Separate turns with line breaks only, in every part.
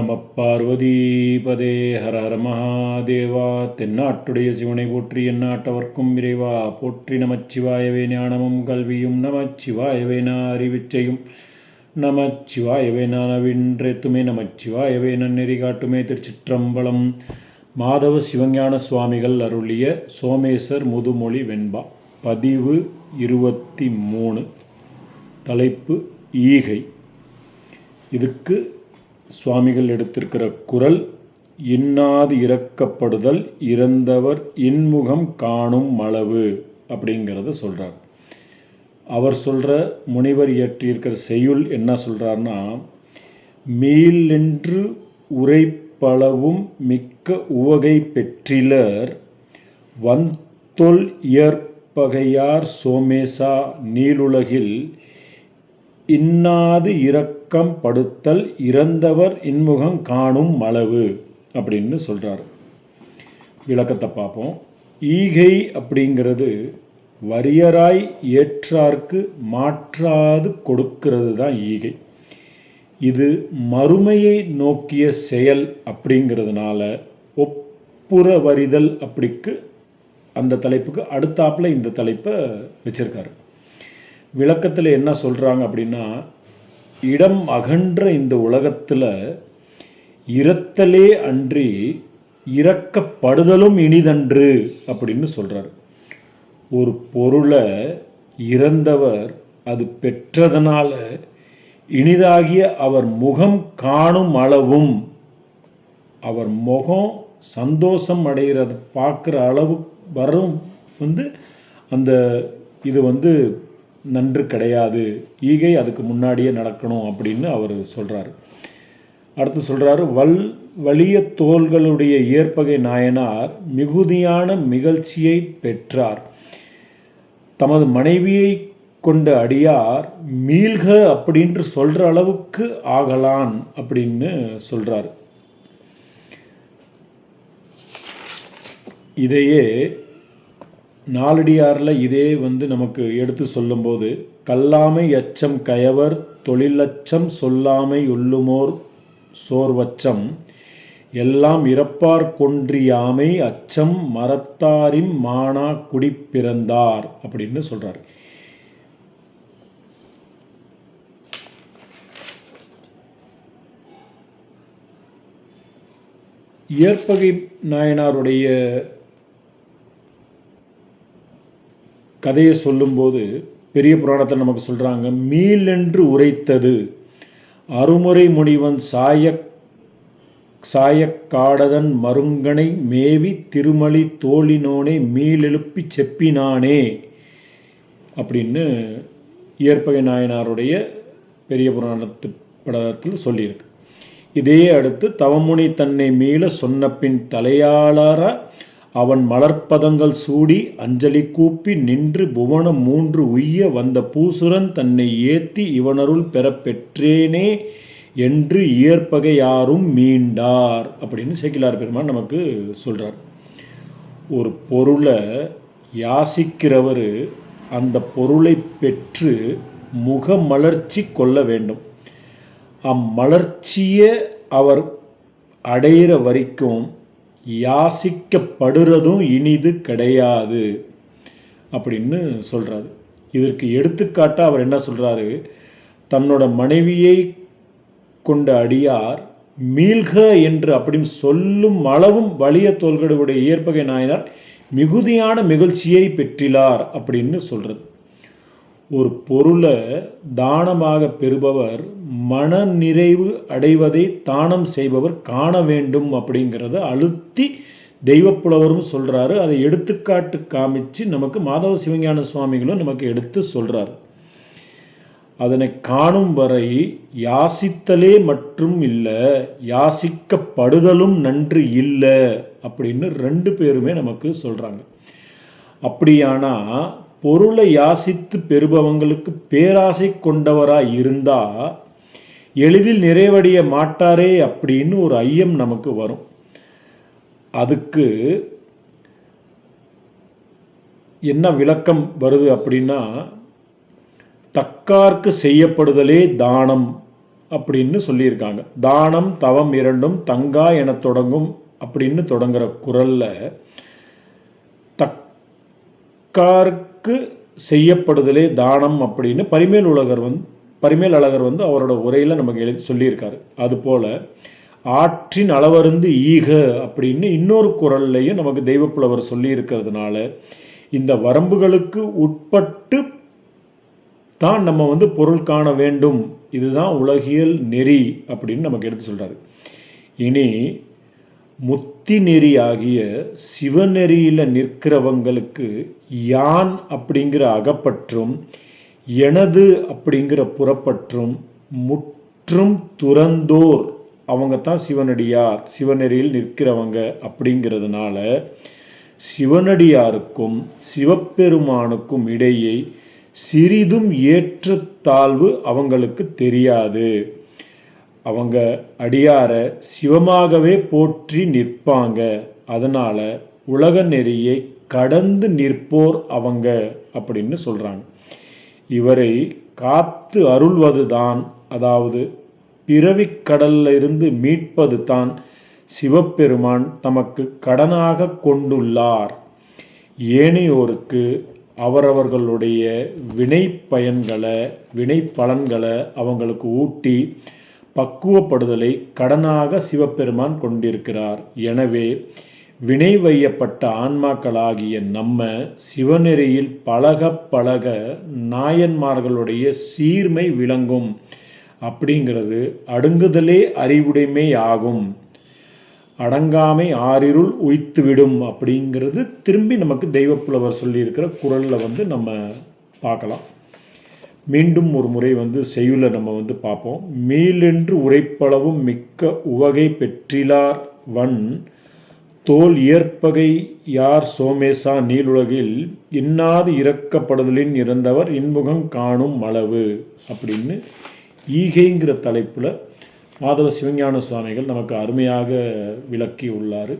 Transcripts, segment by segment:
நம பார்வதிபதே. ஹர ஹர மகாதேவா தென்னாட்டுடைய சிவனை போற்றி எந்நாட்டவர்க்கும் இறைவா போற்றி நமச்சிவாயவே ஞானமும் கல்வியும் நமச்சிவாயவே நான் அறிவிச்சையும் நமச்சிவாயவே நான் நமச்சிவாயவே நன்னெறி காட்டுமே திருச்சிற்றம்பலம். மாதவ சிவஞான சுவாமிகள் அருளிய சோமேசர் முதுமொழி வெண்பா. பதிவு இருபத்தி மூணு. தலைப்பு ஈகை. இதுக்கு சுவாமிகள் எடுத்திருக்கிற குரல் இன்னாது இறக்கப்படுதல் இறந்தவர் இன்முகம் காணும் அளவு அப்படிங்கிறத சொல்கிறார் அவர் சொல்கிற முனிவர் இயற்றியிருக்கிற செய்யுள் என்ன சொல்கிறாருன்னா மீளென்று உரைப்பளவும் மிக்க உவகை பெற்றிலர் வந்தொல் இயற்பகையார் சோமேசா நீளுலகில் இன்னாது இரக்கம் படுத்தல் இறந்தவர் இன்முகம் காணும் அளவு அப்படின்னு சொல்கிறார் விளக்கத்தை பார்ப்போம். ஈகை அப்படிங்கிறது வரியராய் ஏற்றார்க்கு மாற்றாது கொடுக்கிறது தான் ஈகை. இது மறுமையை நோக்கிய செயல் அப்படிங்கிறதுனால ஒப்புற வரிதல் அப்படிக்கு அந்த தலைப்புக்கு அடுத்தாப்பில் இந்த தலைப்பை வச்சுருக்காரு. விளக்கத்தில் என்ன சொல்கிறாங்க அப்படின்னா இடம் அகன்ற இந்த உலகத்தில் இரத்தலே அன்றி இறக்கப்படுதலும் இனிதன்று அப்படின்னு சொல்கிறார் ஒரு பொருளை இறந்தவர் அது பெற்றதனால இனிதாகிய அவர் முகம் காணும் அளவும் அவர் முகம் சந்தோஷம் அடைகிறத பார்க்குற அளவு வரும் வந்து அந்த இது வந்து நன்று கிடையாது. ஈகை அதுக்கு முன்னாடியே நடக்கணும் அப்படின்னு அவர் சொல்கிறார் அடுத்து சொல்கிறாரு வல் வலிய தோள்களுடைய இயற்பகை நாயனார் மிகுதியான மிகழ்ச்சியை பெற்றார். தமது மனைவியை கொண்ட அடியார் மீள்க அப்படின்று சொல்கிற அளவுக்கு ஆகலான் அப்படின்னு சொல்கிறார் இதையே நாலடியாரில் இதே வந்து நமக்கு எடுத்து சொல்லும்போது கல்லாமை அச்சம் கயவர் தொழிலச்சம் சொல்லாமை உள்ளுமோர் சோர்வச்சம் எல்லாம் இறப்பார் கொன்றியாமை அச்சம் மரத்தாரின் மானா குடிப்பிறந்தார் அப்படின்னு சொல்கிறார் இயற்பகை நாயனாருடைய கதையை சொல்லும்போது பெரிய புராணத்தில் நமக்கு சொல்கிறாங்க மீளென்று உரைத்தது. அருமுறை முனிவன் சாய சாயக்காடதன் மருங்கனை மேவி திருமலி தோழினோனே மீளெழுப்பி செப்பினானே அப்படின்னு இயற்பகை நாயனாருடைய பெரிய புராணத்து படத்தில் சொல்லியிருக்கு. இதே அடுத்து தவமுனி தன்னை மீள சொன்ன பின் தலையாளர அவன் மலர்ப்பதங்கள் சூடி அஞ்சலி கூப்பி நின்று புவனம் மூன்று உய்ய வந்த பூசுரன் தன்னை ஏத்தி இவனருள் பெற பெற்றேனே என்று இயற்பகையாரும் மீண்டார் அப்படின்னு சேக்கிலார் பெருமான் நமக்கு சொல்கிறார் ஒரு பொருளை யாசிக்கிறவர் அந்த பொருளை பெற்று முகமலர்ச்சி கொள்ள வேண்டும். அம்மலர்ச்சியை அவர் அடையிற வரைக்கும் யாசிக்கப்படுறதும் இனிது கிடையாது. அப்படின்னு சொல்கிறாரு இதற்கு எடுத்துக்காட்டாக அவர் என்ன சொல்கிறாரு தன்னோட மனைவியை கொண்ட அடியார் மீள்க என்று அப்படின்னு சொல்லும் அளவும் வலிய தோள்களுடைய இயற்பகை நாயனார் மிகுதியான மகிழ்ச்சியை பெற்றிலார் அப்படின்னு சொல்கிறது ஒரு பொருளை தானமாக பெறுபவர் மன நிறைவு அடைவதை தானம் செய்பவர் காண வேண்டும் அப்படிங்கிறத அழுத்தி தெய்வப்புலவரும் சொல்கிறாரு அதை எடுத்துக்காட்டு காமிச்சு நமக்கு மாதவ சிவஞான சுவாமிகளும் நமக்கு எடுத்து சொல்கிறார் அதனை காணும் வரை யாசித்தலே மற்றும் இல்லை யாசிக்கப்படுதலும் நன்று இல்லை அப்படின்னு ரெண்டு பேருமே நமக்கு சொல்கிறாங்க அப்படியானா பொருளை யாசித்து பெறுபவங்களுக்கு பேராசை கொண்டவராக இருந்தால் எளிதில் நிறைவடைய மாட்டாரே அப்படின்னு ஒரு ஐயம் நமக்கு வரும். அதுக்கு என்ன விளக்கம் வருது அப்படின்னா தக்கார்க்கு செய்யப்படுதலே தானம் அப்படின்னு சொல்லியிருக்காங்க. தானம் தவம் இரண்டும் தங்கா என தொடங்கும் அப்படின்னு தொடங்குற குரல்ல தக்கார்க்கு செய்யப்படுதலே தானம் அப்படின்னு பரிமேல் உலகர் வந்து பரிமேல் அழகர் வந்து அவரோட உரையில் நமக்கு எழுதி சொல்லியிருக்காரு. அதுபோல் ஆற்றின் அளவருந்து ஈக அப்படின்னு இன்னொரு குரல்லையும் நமக்கு தெய்வப்புலவர் சொல்லியிருக்கிறதுனால இந்த வரம்புகளுக்கு உட்பட்டு தான் நம்ம வந்து பொருள் காண வேண்டும். இதுதான் உலகியல் நெறி அப்படின்னு நமக்கு எடுத்து சொல்கிறாரு இனி முத் நெறி ஆகிய சிவநெறியில் நிற்கிறவங்களுக்கு யான் அப்படிங்கிற அகப்பற்றும் எனது அப்படிங்கிற புறப்பற்றும் முற்றும் துறந்தோர் அவங்க தான் சிவனடியார் சிவநெறியில் நிற்கிறவங்க அப்படிங்கிறதுனால சிவனடியாருக்கும் சிவபெருமானுக்கும் இடையே சிறிதும் ஏற்றத்தாழ்வு அவங்களுக்கு தெரியாது. அவங்க அடியார சிவமாகவே போற்றி நிற்பாங்க. அதனால் உலக நெறியை கடந்து நிற்போர் அவங்க அப்படின்னு சொல்கிறாங்க இவரை காத்து அருள்வதுதான் அதாவது பிறவிக்கடல்ல இருந்து மீட்பது தான் சிவபெருமான் தமக்கு கடனாக கொண்டுள்ளார். ஏனையோருக்கு அவரவர்களுடைய வினை பயன்களை வினை பலன்களை அவங்களுக்கு ஊட்டி பக்குவப்படுதலை கடனாக சிவபெருமான் கொண்டிருக்கிறார். எனவே வினை வையப்பட்ட ஆன்மாக்களாகிய நம்ம சிவநெறியில் பழக பழக நாயன்மார்களுடைய சீர்மை விளங்கும். அப்படிங்கிறது அடுங்குதலே அறிவுடைமை ஆகும். அடங்காமை ஆறிருள் உய்த்துவிடும் அப்படிங்கிறது திரும்பி நமக்கு தெய்வப்புலவர் சொல்லியிருக்கிற குரலில் வந்து நம்ம பார்க்கலாம். மீண்டும் ஒரு முறை வந்து செய்யுளை நம்ம வந்து பார்ப்போம். மீளென்று உரைப்பளவும் மிக்க உவகை பெற்றிலார் வன் தோல் இயற்பகை யார் சோமேசா நீளுலகில் இன்னாது இறக்கப்படுதலின் இறந்தவர் இன்முகம் காணும் அளவு அப்படின்னு ஈகைங்கிற தலைப்பில் மாதவ சிவஞான சுவாமிகள் நமக்கு அருமையாக விளக்கி உள்ளார்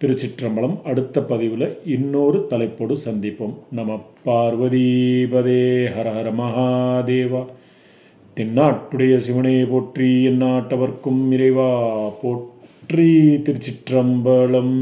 திருச்சிற்றம்பலம் அடுத்த பதிவில் இன்னொரு தலைப்போடு சந்திப்போம். நம பார்வதீபதே ஹர ஹர மகாதேவா. தென்னாட்டுடைய சிவனே போற்றி எந்நாட்டவர்க்கும் இறைவா போற்றி திருச்சிற்றம்பலம்.